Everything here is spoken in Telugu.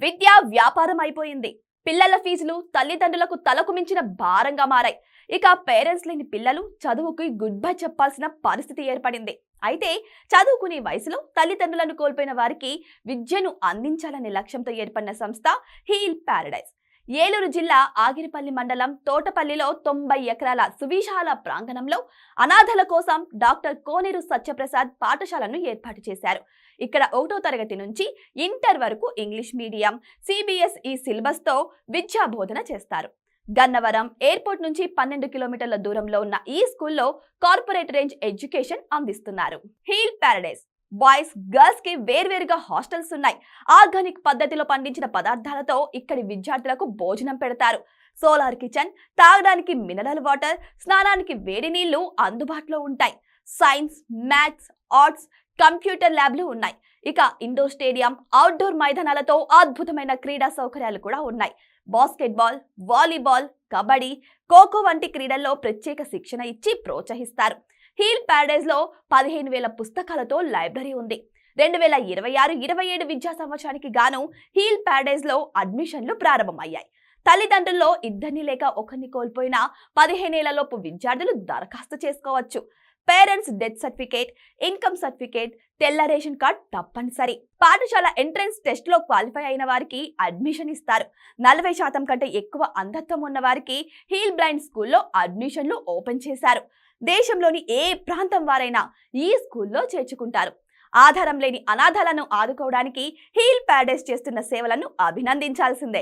విద్య వ్యాపారం అయిపోయింది. పిల్లల ఫీజులు తల్లిదండ్రులకు తలకు మించిన భారంగా మారాయి. ఇక పేరెంట్స్ లేని పిల్లలు చదువుకి గుడ్ బై చెప్పాల్సిన పరిస్థితి ఏర్పడింది. అయితే చదువుకునే వయసులో తల్లిదండ్రులను కోల్పోయిన వారికి విద్యను అందించాలనే లక్ష్యంతో ఏర్పడిన సంస్థ హీల్ ప్యారడైజ్. ఏలూరు జిల్లా ఆగిరిపల్లి మండలం తోటపల్లిలో తొంభై ఎకరాల సువిశాల ప్రాంగణంలో అనాథల కోసం డాక్టర్ కోనేరు సత్యప్రసాద్ పాఠశాలను ఏర్పాటు చేశారు. ఇక్కడ ఒకటో తరగతి నుంచి ఇంటర్ వరకు ఇంగ్లీష్ మీడియం సిబిఎస్ఈ సిలబస్తో విద్యా బోధన చేస్తారు. గన్నవరం ఎయిర్పోర్ట్ నుంచి పన్నెండు కిలోమీటర్ల దూరంలో ఉన్న ఈ స్కూల్లో కార్పొరేట్ రేంజ్ ఎడ్యుకేషన్ అందిస్తున్నారు. హీల్ ప్యారడైస్ బాయ్స్ గర్ల్స్కి వేర్వేరుగా హాస్టల్స్ ఉన్నాయి. ఆర్గానిక్ పద్ధతిలో పండించిన పదార్థాలతో ఇక్కడి విద్యార్థులకు భోజనం పెడతారు. సోలార్ కిచెన్ తాగడానికి మినరల్ వాటర్ స్నానానికి వేడి నీళ్ళు అందుబాటులో ఉంటాయి. సైన్స్ మ్యాథ్స్ ఆర్ట్స్ కంప్యూటర్ ల్యాబ్లు ఉన్నాయి. ఇక ఇండోర్ స్టేడియం అవుట్డోర్ మైదానాలతో అద్భుతమైన క్రీడా సౌకర్యాలు కూడా ఉన్నాయి. బాస్కెట్బాల్ వాలీబాల్ కబడ్డీ ఖోఖో వంటి క్రీడల్లో ప్రత్యేక శిక్షణ ఇచ్చి ప్రోత్సహిస్తారు. హీల్ ప్యారడైజ్లో పదిహేను వేల పుస్తకాలతో లైబ్రరీ ఉంది. రెండు వేల ఇరవై ఆరు ఇరవై ఏడు విద్యా సంవత్సరానికి గాను హీల్ ప్యారడైజ్లో అడ్మిషన్లు ప్రారంభమయ్యాయి. తల్లిదండ్రుల్లో ఇద్దరిని లేక ఒకరిని కోల్పోయిన పదిహేనేళ్ళలోపు విద్యార్థులు దరఖాస్తు చేసుకోవచ్చు. Parents death certificate income certificate తెల్ల రేషన్ కార్డ్ తప్పనిసరి. పాఠశాల ఎంట్రన్స్ టెస్ట్లో క్వాలిఫై అయిన వారికి అడ్మిషన్ ఇస్తారు. నలభై శాతం కంటే ఎక్కువ అంధత్వం ఉన్న వారికి హీల్ బ్లైండ్ స్కూల్లో అడ్మిషన్లు ఓపెన్ చేశారు. దేశంలోని ఏ ప్రాంతం వారైనా ఈ స్కూల్లో చేర్చుకుంటారు. ఆధారం లేని అనాథాలను ఆదుకోవడానికి హీల్ ప్యారడైస్ చేస్తున్న సేవలను అభినందించాల్సిందే.